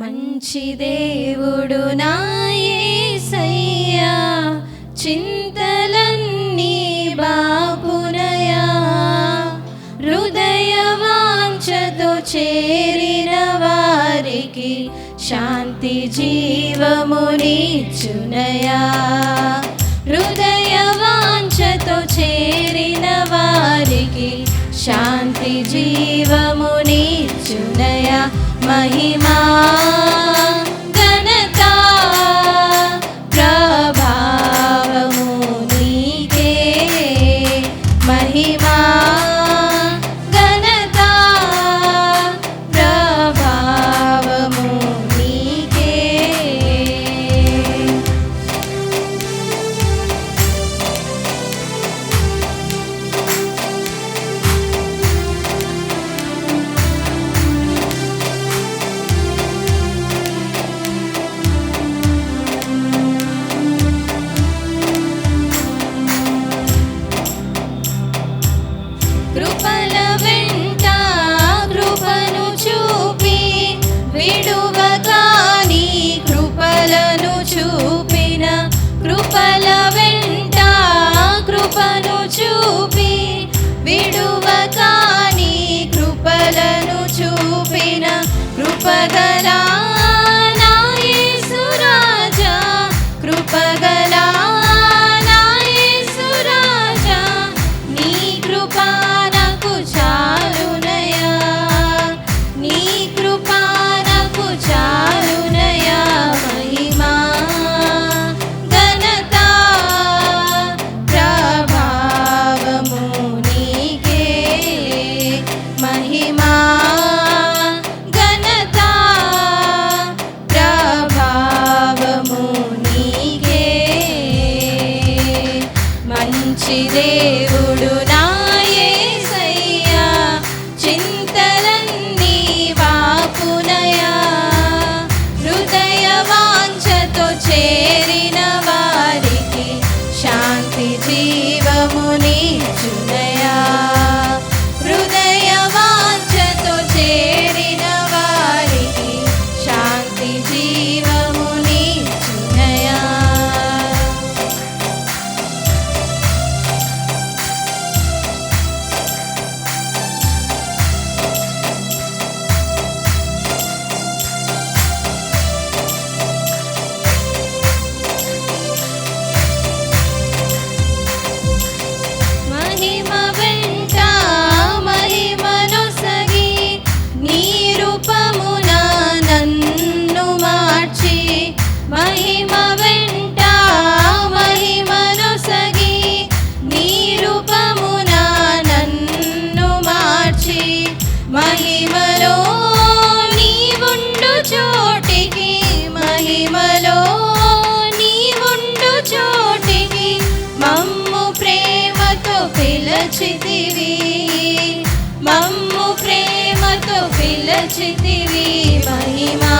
మంచి దేవుడు నాయసయ్యా చింతలన్నీ బాపునయా హృదయ వాంఛతో చేరిన వారికి శాంతి జీవమునిచ్చునయా. విడువకాని కృపలను చూపిన కృపగలా మహిమలో నీవుండు చోటివి మమ్ము ప్రేమతో పిలచితివి. మమ్ము ప్రేమతో పిలచితివి మహిమా.